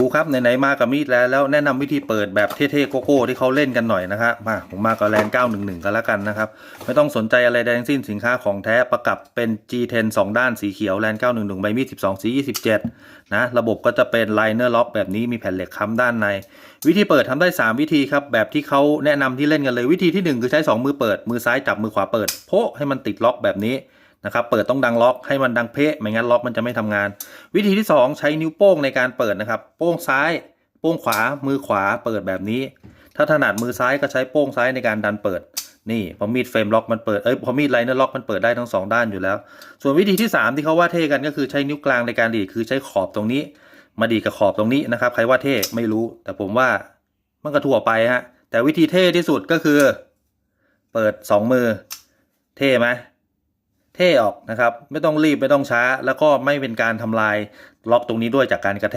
ครูครับไหนๆมากับมีดแล้วแล้วแนะนำวิธีเปิดแบบเท่ๆโกโก้ที่เขาเล่นกันหน่อยนะครับมาผมมากับแลน911กันแล้วกันนะครับ ไม่ต้องสนใจอะไรใดทั้งสิ้นสินค้าของแท้ประกับเป็น G10 2 ด้านสีเขียวแลน911ใบมีด12สี27นะระบบก็จะเป็นไลเนอร์ล็อกแบบนี้มีแผ่นเหล็กค้ำด้านใน วิธีเปิดทำได้ 3 วิธีครับแบบที่เขาแนะนำที่เล่นกันเลยวิธีที่ 1 คือใช้ 2 มือเปิดมือซ้ายจับมือขวาเปิดโพะให้มันติดล็อกแบบนี้ นะครับ เปิดต้องดังล็อกให้มันดังเพะไม่งั้นล็อกมันจะไม่ทำงาน วิธีที่ 2 ใช้นิ้วโป้งในการเปิดนะครับ โป้งซ้าย โป้งขวา มือขวาเปิดแบบนี้ ถ้าถนัดมือซ้ายก็ใช้โป้งซ้ายในการดันเปิด นี่พอมีดเฟรมล็อกมันเปิด เอ้ยพอมีดไลเนอร์ล็อกมันเปิดได้ทั้งสองด้านอยู่แล้ว ส่วนวิธีที่ 3 ที่เขาว่าเท่กันก็คือใช้นิ้วกลางในการดีดคือใช้ขอบตรงนี้ มาดีกับขอบตรงนี้นะครับ ใครว่าเท่ไม่รู้ แต่ผมว่ามันก็ทั่วไปฮะ แต่วิธีเท่ที่สุดก็คือ เปิดสองมือ เท่ไหม เท่ออกนะครับ ไม่ต้องรีบไม่ต้องช้า แล้วก็ไม่เป็นการทำลายล็อกตรงนี้ด้วยจากการกระแทก